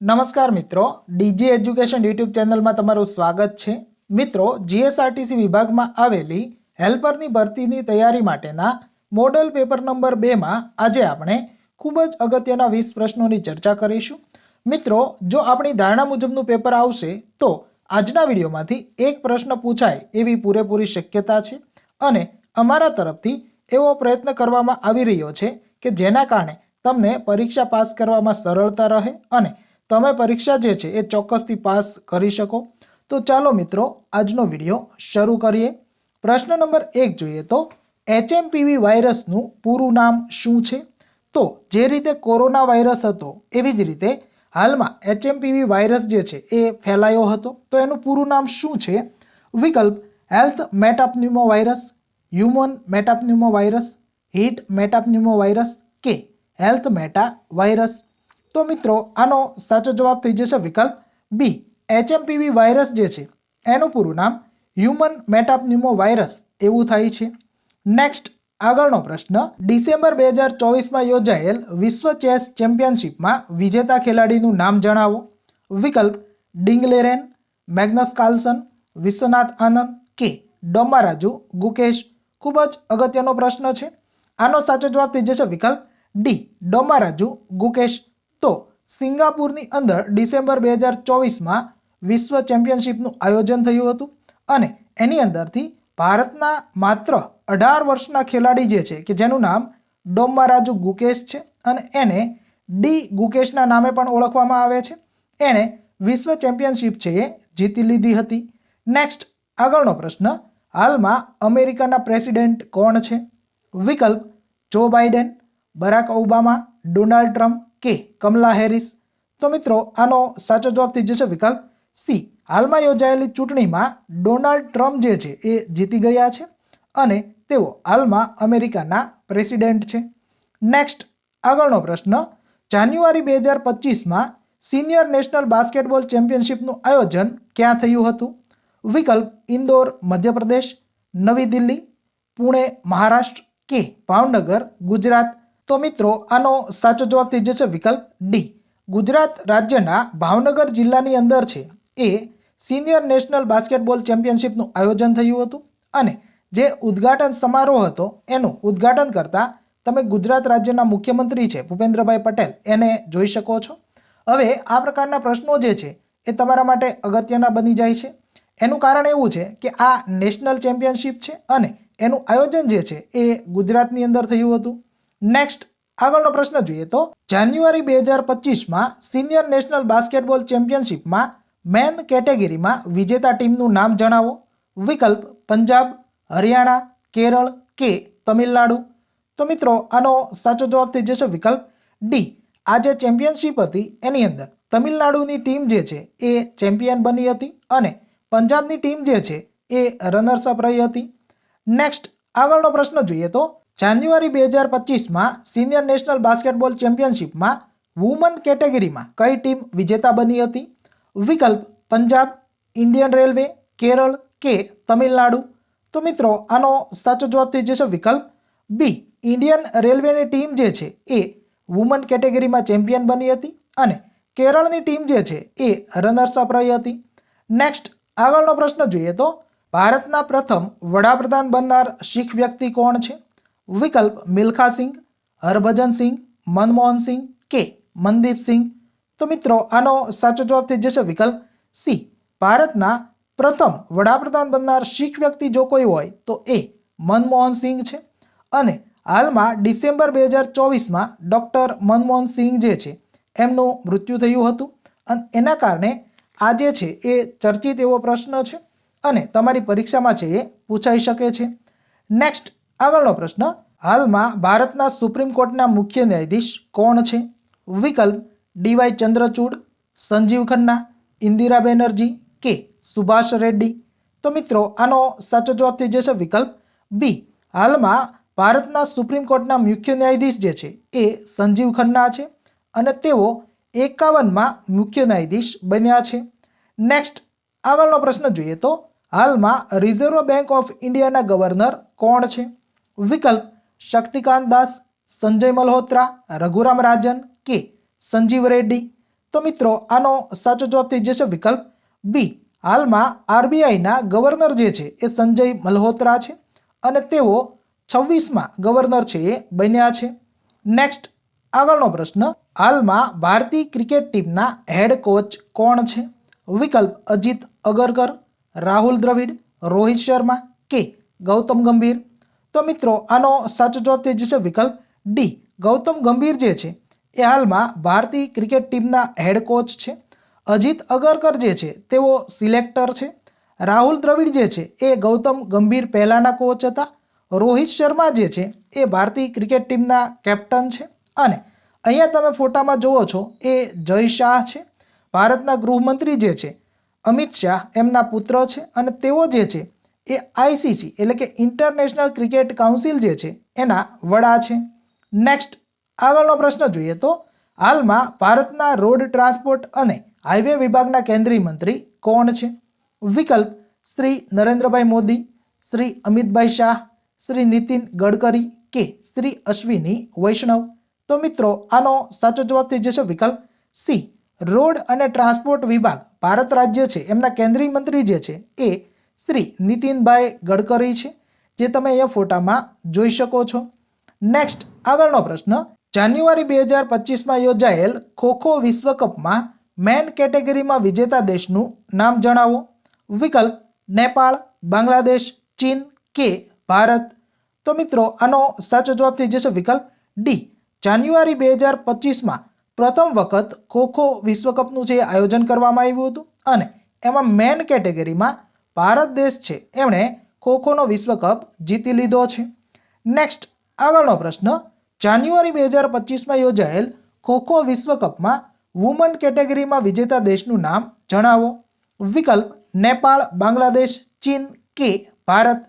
નમસ્કાર મિત્રો, DG education YouTube ચેનલમાં તમારું સ્વાગત છે. મિત્રો, જીએસઆરટીસી વિભાગમાં આવેલી હેલ્પરની ભરતીની તૈયારી માટેના મોડલ પેપર નંબર બેમાં આજે આપણે ખૂબ જ અગત્યના વીસ પ્રશ્નોની ચર્ચા કરીશું. મિત્રો, જો આપણી ધારણા મુજબનું પેપર આવશે, તો આજના વિડીયોમાંથી એક પ્રશ્ન પૂછાય એવી પૂરેપૂરી શક્યતા છે અને અમારા તરફથી એવો પ્રયત્ન કરવામાં આવી રહ્યો છે કે જેના કારણે તમને પરીક્ષા પાસ કરવામાં સરળતા રહે અને તમે પરીક્ષા જે છે એ ચોક્કસથી પાસ કરી શકો. તો ચાલો મિત્રો, આજનો વીડિયો શરૂ કરીએ. પ્રશ્ન નંબર એક જોઈએ તો, એચએમપીવી વાયરસનું પૂરું નામ શું છે? તો જે રીતે કોરોના વાયરસ હતો, એવી જ રીતે હાલમાં એચએમપીવી વાયરસ જે છે એ ફેલાયો હતો. તો એનું પૂરું નામ શું છે? વિકલ્પ, health metapneumovirus, human metapneumovirus, heat metapneumovirus કે હેલ્થ મેટા વાયરસ. તો મિત્રો, આનો સાચો જવાબ થઈ જશે વિકલ્પ બી એચએમપીવી વાયરસ જે છે, એનું પૂરું નામ હ્યુમન મેટાપન્યુમો વાયરસ એવું થાય છે. નેક્સ્ટ આગળનો પ્રશ્ન. ડિસેમ્બર બે હજાર ચોવીસમાં યોજાયેલ વિશ્વ ચેસ ચેમ્પિયનશિપમાં વિજેતા ખેલાડીનું નામ જણાવો. વિકલ્પ ડિંગલેરેન, મેગ્નસ કાર્લસન, વિશ્વનાથ આનંદ કે ડોમારાજુ ગુકેશ. ખૂબ જ અગત્યનો પ્રશ્ન છે. આનો સાચો જવાબ થઈ જશે વિકલ્પ ડી ડોમારાજુ ગુકેશ. તો સિંગાપુરની અંદર ડિસેમ્બર બે હજાર ચોવીસમાં વિશ્વ ચેમ્પિયનશિપનું આયોજન થયું હતું અને એની અંદરથી ભારતના માત્ર અઢાર વર્ષના ખેલાડી જે છે કે જેનું નામ ડોમ્બારાજુ ગુકેશ છે અને એને ડી ગુકેશના નામે પણ ઓળખવામાં આવે છે. એણે વિશ્વ ચેમ્પિયનશિપ છે એ જીતી લીધી હતી. નેક્સ્ટ આગળનો પ્રશ્ન, હાલમાં અમેરિકાના પ્રેસિડેન્ટ કોણ છે? વિકલ્પ, Joe Biden, Barack Obama, Donald Trump કે કમલા હેરિસ? તો મિત્રો, આનો સાચો જવાબ થઈ જશે વિકલ્પ સી. હાલમાં યોજાયેલી ચૂંટણીમાં ડોનાલ્ડ ટ્રમ્પ જે છે, એ જીતી ગયા છે અને તેઓ હાલમાં અમેરિકાના પ્રેસિડેન્ટ છે. નેક્સ્ટ, આગળનો પ્રશ્ન. જાન્યુઆરી બે હજાર પચીસમાં સિનિયર નેશનલ બાસ્કેટબોલ ચેમ્પિયનશિપનું આયોજન ક્યાં થયું હતું? વિકલ્પ ઇન્દોર, મધ્યપ્રદેશ, નવી દિલ્હી, પુણે, મહારાષ્ટ્ર કે ભાવનગર, ગુજરાત? તો મિત્રો, આનો સાચો જવાબ થઈ જશે વિકલ્પ ડી ગુજરાત રાજ્યના ભાવનગર જિલ્લાની અંદર છે. એ સિનિયર નેશનલ બાસ્કેટબોલ ચેમ્પિયનશિપનું આયોજન થયું હતું અને જે ઉદ્ઘાટન સમારોહ હતો, એનું ઉદ્ઘાટન કરતાં તમે ગુજરાત રાજ્યના મુખ્યમંત્રી છે, ભૂપેન્દ્રભાઈ પટેલ, એને જોઈ શકો છો. હવે આ પ્રકારના પ્રશ્નો જે છે, એ તમારા માટે અગત્યના બની જાય છે. એનું કારણ એવું છે કે આ નેશનલ ચેમ્પિયનશિપ છે અને એનું આયોજન જે છે, એ ગુજરાતની અંદર થયું હતું. નેક્સ્ટ આગળનો પ્રશ્ન જોઈએ તો જાન્યુઆરી બે હજાર પચીસમાં સિનિયર નેશનલ બાસ્કેટબોલ ચેમ્પિયનશિપમાં મેન કેટેગરીમાં વિજેતા ટીમનું નામ જણાવો. વિકલ્પ, પંજાબ, હરિયાણા, કેરળ કે તમિલનાડુ. તો મિત્રો, આનો સાચો જવાબ થઈ જશે વિકલ્પ ડી આ જે ચેમ્પિયનશિપ હતી એની અંદર. તમિલનાડુની ટીમ જે છે એ ચેમ્પિયન બની હતી અને પંજાબની ટીમ જે છે એ રનર્સ અપ રહી હતી. નેક્સ્ટ આગળનો પ્રશ્ન જોઈએ તો જાન્યુઆરી બે હજાર પચીસમાં સિનિયર નેશનલ બાસ્કેટબોલ ચેમ્પિયનશિપમાં વુમન કેટેગરીમાં કઈ ટીમ વિજેતા બની હતી? વિકલ્પ, પંજાબ, ઇન્ડિયન રેલવે, કેરળ કે તમિલનાડુ? તો મિત્રો, આનો સાચો જવાબ થઈ જશે વિકલ્પ બી, ઇન્ડિયન રેલવેની ટીમ જે છે એ વુમન કેટેગરીમાં ચેમ્પિયન બની હતી અને કેરળની ટીમ જે છે એ રનર્સ અપ રહી હતી. નેક્સ્ટ, આગળનો પ્રશ્ન જોઈએ તો ભારતના પ્રથમ વડાપ્રધાન બનનાર શીખ વ્યક્તિ કોણ છે? વિકલ્પ મિલ્ખા સિંઘ, હરભજન સિંઘ, મનમોહન સિંહ કે મનદીપ સિંઘ. તો મિત્રો, આનો સાચો જવાબ થઈ જશે વિકલ્પ સી. ભારતના પ્રથમ વડાપ્રધાન બનનાર શીખ વ્યક્તિ જો કોઈ હોય, તો એ મનમોહન સિંહ છે. અને હાલમાં ડિસેમ્બર બે હજાર ચોવીસમાં ડૉક્ટર મનમોહન સિંઘ જે છે, એમનું મૃત્યુ થયું હતું. અને એના કારણે આજે છે, એ ચર્ચિત એવો પ્રશ્ન છે અને તમારી પરીક્ષામાં છે એ પૂછાઈ શકે છે. નેક્સ્ટ આગળનો પ્રશ્ન, હાલમાં ભારતના સુપ્રીમ કોર્ટના મુખ્ય ન્યાયાધીશ કોણ છે? વિકલ્પ ડીવાય ચંદ્રચૂડ, સંજીવ ખન્ના, ઇન્દિરા બેનર્જી કે સુભાષ રેડ્ડી? તો મિત્રો, આનો સાચો જવાબ થઈ જશે વિકલ્પ બી. હાલમાં ભારતના સુપ્રીમ કોર્ટના મુખ્ય ન્યાયાધીશ જે છે એ સંજીવ ખન્ના છે અને તેઓ એકાવનમાં મુખ્ય ન્યાયાધીશ બન્યા છે. નેક્સ્ટ, આગળનો પ્રશ્ન જોઈએ તો, હાલમાં રિઝર્વ બેંક ઓફ ઇન્ડિયાના ગવર્નર કોણ છે? વિકલ્પ શક્તિકાંત દાસ, સંજય મલ્હોત્રા, રઘુરામ રાજન કે સંજીવ રેડ્ડી. તો મિત્રો, આનો સાચો જવાબ થઈ જશે વિકલ્પ બી. હાલમાં આરબીઆઈના ગવર્નર જે છે એ સંજય મલ્હોત્રા છે અને તેઓ છવ્વીસમાં ગવર્નર છે એ બન્યા છે. નેક્સ્ટ, આગળનો પ્રશ્ન, હાલમાં ભારતીય ક્રિકેટ ટીમના હેડ કોચ કોણ છે? વિકલ્પ અજીત અગરકર, રાહુલ દ્રવિડ, રોહિત શર્મા કે ગૌતમ ગંભીર? તો મિત્રો, આનો સાચો જવાબ થઈ જશે વિકલ્પ ડી ગૌતમ ગંભીર જે છે, એ હાલમાં ભારતીય ક્રિકેટ ટીમના હેડ કોચ છે. અજીત અગરકર જે છે, તેઓ સિલેક્ટર છે. રાહુલ દ્રવિડ જે છે, એ ગૌતમ ગંભીર પહેલાંના કોચ હતા. રોહિત શર્મા જે છે, એ ભારતીય ક્રિકેટ ટીમના કેપ્ટન છે. અને અહીંયા તમે ફોટામાં જુઓ છો, એ જય શાહ છે. ભારતના ગૃહમંત્રી જે છે, અમિત શાહ એમના પુત્ર છે. અને તેઓ જે છે એ આઈસીસી એટલે કે ઇન્ટરનેશનલ ક્રિકેટ કાઉન્સિલ જે છે, એના વડા છે. નેક્સ્ટ આગળનો પ્રશ્ન જોઈએ તો, હાલમાં ભારતના રોડ ટ્રાન્સપોર્ટ અને હાઈવે વિભાગના કેન્દ્રીય મંત્રી કોણ છે? વિકલ્પ, શ્રી નરેન્દ્રભાઈ મોદી, શ્રી અમિતભાઈ શાહ, શ્રી નીતિન ગડકરી કે શ્રી અશ્વિની વૈષ્ણવ? તો મિત્રો, આનો સાચો જવાબ થઈ જશે વિકલ્પ સી. રોડ અને ટ્રાન્સપોર્ટ વિભાગ ભારત રાજ્ય છે, એમના કેન્દ્રીય મંત્રી જે છે, એ શ્રી નીતિનભાઈ ગડકરી છે, જે તમે અહીંયા ફોટામાં જોઈ શકો છો. નેક્સ્ટ આગળનો પ્રશ્ન. જાન્યુઆરી બે હજાર પચીસમાં યોજાયેલ ખોખો વિશ્વકપમાં મેન કેટેગરીમાં વિજેતા દેશનું નામ જણાવો. વિકલ્પ, નેપાળ, બાંગ્લાદેશ, ચીન કે ભારત. તો મિત્રો, આનો સાચો જવાબ થઈ જશે વિકલ્પ ડી. જાન્યુઆરી બે હજાર પચીસમાં પ્રથમ વખત ખોખો વિશ્વકપનું એ આયોજન કરવામાં આવ્યું હતું અને એમાં મેન કેટેગરીમાં ભારત દેશ છે. એમણે ખોખોનો વિશ્વકપ જીતી લીધો છે. નેક્સ્ટ આગળનો પ્રશ્ન. જાન્યુઆરી બે હજાર પચીસમાં યોજાયેલ ખોખો વિશ્વકપમાં વુમન કેટેગરીમાં વિજેતા દેશનું નામ જણાવો. વિકલ્પ, નેપાળ, બાંગ્લાદેશ, ચીન કે ભારત?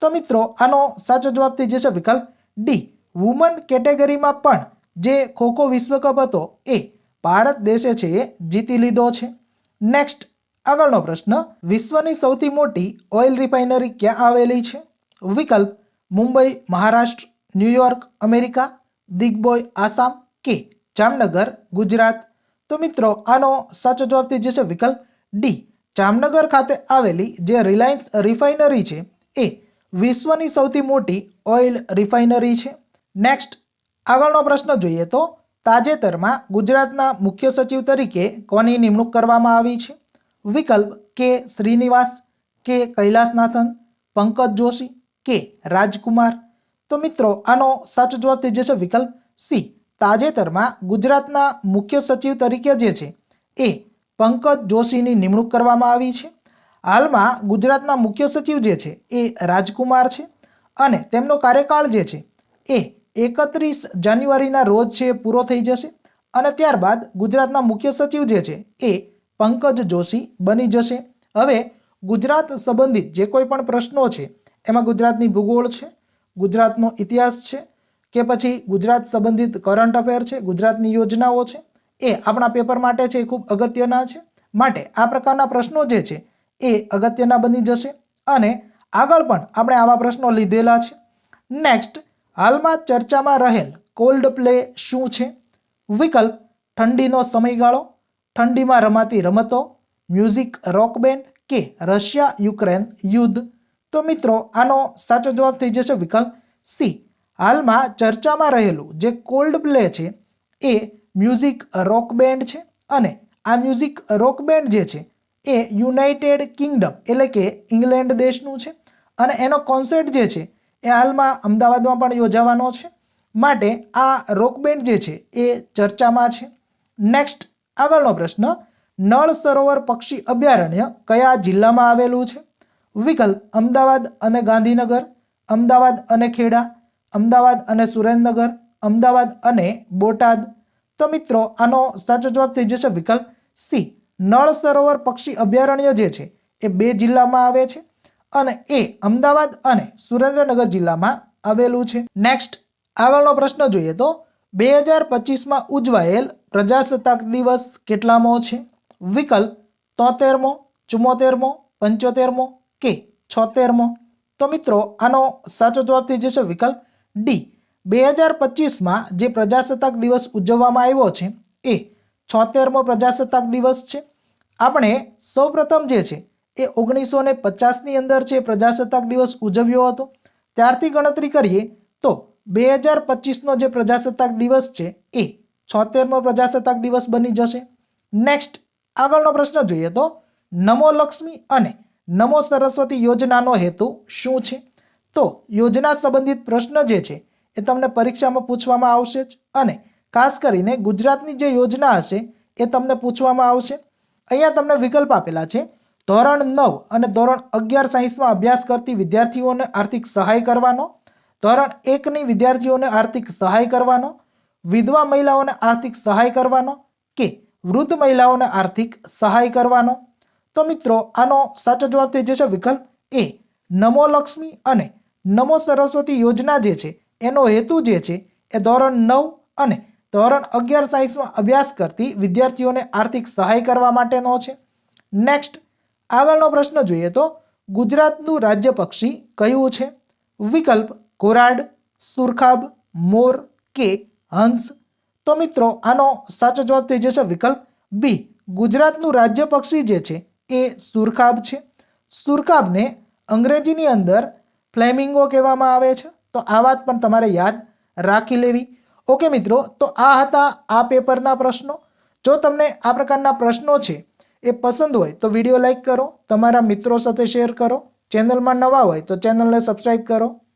તો મિત્રો, આનો સાચો જવાબ થઈ જશે વિકલ્પ ડી વુમન કેટેગરીમાં પણ જે ખોખો વિશ્વકપ હતો એ ભારત દેશે છે એ જીતી લીધો છે. નેક્સ્ટ આગળનો પ્રશ્ન, વિશ્વની સૌથી મોટી ઓઇલ રિફાઇનરી ક્યાં આવેલી છે? વિકલ્પ, Mumbai, Maharashtra New York America, Digboi, Assam કે જામનગર, ગુજરાત? તો મિત્રો, આનો સાચો જવાબ થઈ જશે વિકલ્પ ડી. જામનગર ખાતે આવેલી જે રિલાયન્સ રિફાઇનરી છે, એ વિશ્વની સૌથી મોટી ઓઇલ રિફાઇનરી છે. નેક્સ્ટ, આગળનો પ્રશ્ન જોઈએ તો તાજેતરમાં ગુજરાતના મુખ્ય સચિવ તરીકે કોની નિમણૂક કરવામાં આવી છે? વિકલ્પ કે શ્રીનિવાસ કે કૈલાસનાથન, પંકજ જોશી કે રાજકુમાર? તો મિત્રો, આનો સાચો જવાબ થઈ જશે વિકલ્પ સી. તાજેતરમાં ગુજરાતના મુખ્ય સચિવ તરીકે જે છે એ પંકજ જોશીની નિમણૂક કરવામાં આવી છે. હાલમાં ગુજરાતના મુખ્ય સચિવ જે છે એ રાજકુમાર છે અને તેમનો કાર્યકાળ જે છે એ એકત્રીસ જાન્યુઆરીના રોજ છે પૂરો થઈ જશે અને ત્યારબાદ ગુજરાતના મુખ્ય સચિવ જે છે એ પંકજ જોશી બની જશે. હવે ગુજરાત સંબંધિત જે કોઈ પણ પ્રશ્નો છે, એમાં ગુજરાતની ભૂગોળ છે, ગુજરાતનો ઇતિહાસ છે, કે પછી ગુજરાત સંબંધિત કરંટ અફેર છે, ગુજરાતની યોજનાઓ છે, એ આપણા પેપર માટે છે, એ ખૂબ અગત્યના છે. માટે આ પ્રકારના પ્રશ્નો જે છે, એ અગત્યના બની જશે અને આગળ પણ આપણે આવા પ્રશ્નો લીધેલા છે. નેક્સ્ટ હાલમાં ચર્ચામાં રહેલ કોલ્ડ પ્લે શું છે? વિકલ્પ, ઠંડીનો સમયગાળો ઠંડીમાં રમાતી રમતો મ્યુઝિક રોક બેન્ડ કે રશિયા, યુક્રેન, યુદ્ધ. તો મિત્રો, આનો સાચો જવાબ થઈ જશે વિકલ્પ સી. હાલમાં ચર્ચામાં રહેલું જે કોલ્ડ પ્લે છે, એ મ્યુઝિક રોક બેન્ડ છે અને આ મ્યુઝિક રોક બેન્ડ જે છે, એ યુનાઇટેડ કિંગડમ એટલે કે ઇંગ્લેન્ડ દેશનું છે. અને એનો કોન્સર્ટ જે છે, એ હાલમાં અમદાવાદમાં પણ યોજાવાનો છે. માટે આ રોક બેન્ડ જે છે, એ ચર્ચામાં છે. નેક્સ્ટ આગળનો પ્રશ્ન, નળ સરોવર પક્ષી અભયારણ્ય કયા જિલ્લામાં આવેલું છે? વિકલ્પ, અમદાવાદ અને ગાંધીનગર, અમદાવાદ અને ખેડા, અમદાવાદ અને સુરેન્દ્રનગર, અમદાવાદ અને બોટાદ. તો મિત્રો, આનો સાચો જવાબ થઈ જશે વિકલ્પ સી નળ સરોવર પક્ષી અભયારણ્ય જે છે, એ બે જિલ્લામાં આવે છે અને એ અમદાવાદ અને સુરેન્દ્રનગર જિલ્લામાં આવેલું છે. નેક્સ્ટ આગળનો પ્રશ્ન જોઈએ તો બે હજાર પચીસમાં ઉજવાયેલ પ્રજાસત્તાક દિવસ કેટલામો છે? વિકલ્પ તોતેરમો, ચુમ્મોતેરમો, પંચોતેરમો કે છોતેરમો? તો મિત્રો, આનો સાચો જવાબ થઈ જશે વિકલ્પ ડી. બે હજાર પચીસમાં જે પ્રજાસત્તાક દિવસ ઉજવવામાં આવ્યો છે, એ છોતેરમો પ્રજાસત્તાક દિવસ છે. આપણે સૌપ્રથમ જે છે, એ ઓગણીસો ને પચાસની અંદર છે પ્રજાસત્તાક દિવસ ઉજવ્યો હતો, ત્યારથી ગણતરી કરીએ તો બે હજાર પચીસનો જે પ્રજાસત્તાક દિવસ છે, એ છોતેરમો પ્રજાસત્તાક દિવસ બની જશે. નેક્સ્ટ આગળનો પ્રશ્ન જોઈએ તો, નમો લક્ષ્મી અને નમો સરસ્વતી યોજનાનો હેતુ શું છે? તો યોજના સંબંધિત પ્રશ્ન જે છે, એ તમને પરીક્ષામાં પૂછવામાં આવશે જ અને ખાસ કરીને ગુજરાતની જે યોજના હશે, એ તમને પૂછવામાં આવશે. અહીંયા તમને વિકલ્પ આપેલા છે, ધોરણ નવ અને ધોરણ અગિયાર સાયન્સમાં અભ્યાસ કરતી વિદ્યાર્થીઓને આર્થિક સહાય કરવાનો ધોરણ એકની વિદ્યાર્થીઓને આર્થિક સહાય કરવાનો, વિધવા મહિલાઓને આર્થિક સહાય કરવાનો કે વૃદ્ધ મહિલાઓને આર્થિક સહાય કરવાનો? તો મિત્રો, આનો સાચો જવાબ થઈ જશે વિકલ્પ એ. નમો લક્ષ્મી અને નમો સરસ્વતી યોજના જે છે, એનો હેતુ જે છે, એ ધોરણ નવ અને ધોરણ અગિયાર સાયન્સમાં અભ્યાસ કરતી વિદ્યાર્થીઓને આર્થિક સહાય કરવા માટેનો છે. નેક્સ્ટ, આગળનો પ્રશ્ન જોઈએ તો ગુજરાતનું રાજ્ય પક્ષી કયું છે? વિકલ્પ ઘોરાડ સુરખાબ, મોર કે હંસ? તો મિત્રો, આનો સાચો જવાબ થઈ જશે વિકલ્પ બી. ગુજરાતનું રાજ્ય પક્ષી જે છે, એ સુરખાબ છે. સુરખાબને અંગ્રેજીની અંદર ફ્લેમિંગો કહેવામાં આવે છે. તો આ વાત પણ તમારે યાદ રાખી લેવી. ઓકે મિત્રો, તો આ હતા આ પેપરના પ્રશ્નો. જો તમને આ પ્રકારના પ્રશ્નો છે, એ પસંદ હોય તો વીડિયો લાઇક કરો, તમારા મિત્રો સાથે શેર કરો. ચેનલમાં નવા હોય તો ચેનલને સબસ્ક્રાઈબ કરો.